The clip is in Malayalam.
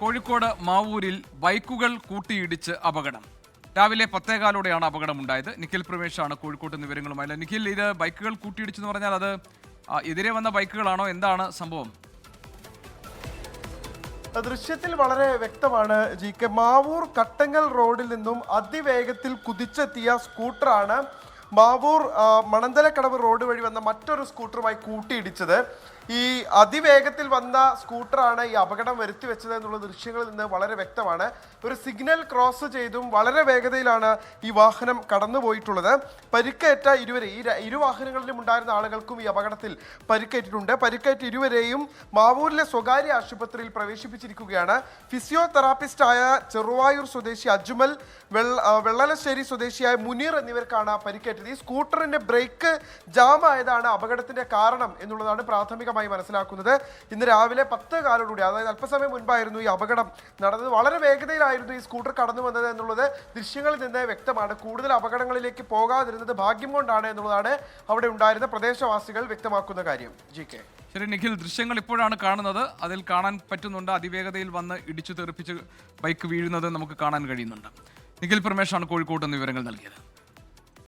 കോഴിക്കോട് മാവൂരിൽ ബൈക്കുകൾ കൂട്ടിയിടിച്ച് അപകടം. രാവിലെ പത്തേകാലോടെയാണ് അപകടമുണ്ടായത്. നിഖിൽ പ്രവേശാണ് കോഴിക്കോട്ട് നിന്ന് വിവരങ്ങളുമായി നിഖിൽ ഇത് ബൈക്കുകൾ കൂട്ടിയിടിച്ചെന്ന് പറഞ്ഞാൽ അത് എതിരെ വന്ന ബൈക്കുകളാണോ? എന്താണ് സംഭവം? ദൃശ്യത്തിൽ വളരെ വ്യക്തമാണ് ജി കെ. മാവൂർ കട്ടങ്ങൽ റോഡിൽ നിന്നും അതിവേഗത്തിൽ കുതിച്ചെത്തിയ സ്കൂട്ടറാണ് മാവൂർ മണന്തല മണന്തലക്കടവ് റോഡ് വഴി വന്ന മറ്റൊരു സ്കൂട്ടറുമായി കൂട്ടിയിടിച്ചത്. ഈ അതിവേഗത്തിൽ വന്ന സ്കൂട്ടറാണ് ഈ അപകടം വരുത്തി വെച്ചത് എന്നുള്ള ദൃശ്യങ്ങളിൽ നിന്ന് വളരെ വ്യക്തമാണ്. ഒരു സിഗ്നൽ ക്രോസ് ചെയ്തും വളരെ വേഗതയിലാണ് ഈ വാഹനം കടന്നുപോയിട്ടുള്ളത്. പരിക്കേറ്റ ഇരുവരെ ഈ ഇരു വാഹനങ്ങളിലും ഉണ്ടായിരുന്ന ആളുകൾക്കും ഈ അപകടത്തിൽ പരിക്കേറ്റിട്ടുണ്ട്. പരിക്കേറ്റ ഇരുവരെയും മാവൂരിലെ സ്വകാര്യ ആശുപത്രിയിൽ പ്രവേശിപ്പിച്ചിരിക്കുകയാണ്. ഫിസിയോതെറാപ്പിസ്റ്റായ ചെറുവായൂർ സ്വദേശി അജ്മൽ വെള്ള വെള്ളലശ്ശേരി സ്വദേശിയായ മുനീർ എന്നിവർക്കാണ് പരിക്കേറ്റത്. ഈ സ്കൂട്ടറിന്റെ ബ്രേക്ക് ജാം ആയതാണ് അപകടത്തിന്റെ കാരണം എന്നുള്ളതാണ് പ്രാഥമികമായി മനസ്സിലാക്കുന്നത്. ഇന്ന് രാവിലെ പത്ത് കാലോടുകൂടി അതായത് അല്പസമയം മുൻപായിരുന്നു ഈ അപകടം നടന്നത്. വളരെ വേഗതയിലായിരുന്നു ഈ സ്കൂട്ടർ കടന്നു വന്നത് എന്നുള്ളത് ദൃശ്യങ്ങളിൽ നിന്ന് വ്യക്തമാണ്. കൂടുതൽ അപകടങ്ങളിലേക്ക് പോകാതിരുന്നത് ഭാഗ്യം കൊണ്ടാണ് എന്നുള്ളതാണ് അവിടെ ഉണ്ടായിരുന്ന പ്രദേശവാസികൾ വ്യക്തമാക്കുന്ന കാര്യം. G K. ശരി നിഖിൽ ദൃശ്യങ്ങൾ ഇപ്പോഴാണ് കാണുന്നത്. അതിൽ കാണാൻ പറ്റുന്നുണ്ട് അതിവേഗതയിൽ വന്ന് ഇടിച്ചു തെറിപ്പിച്ച് ബൈക്ക് വീഴുന്നത് നമുക്ക് കാണാൻ കഴിയുന്നുണ്ട്. നിഖിൽ പ്രമേഷാണ് കോഴിക്കോട്ട് നിന്ന് വിവരങ്ങൾ നൽകിയത്.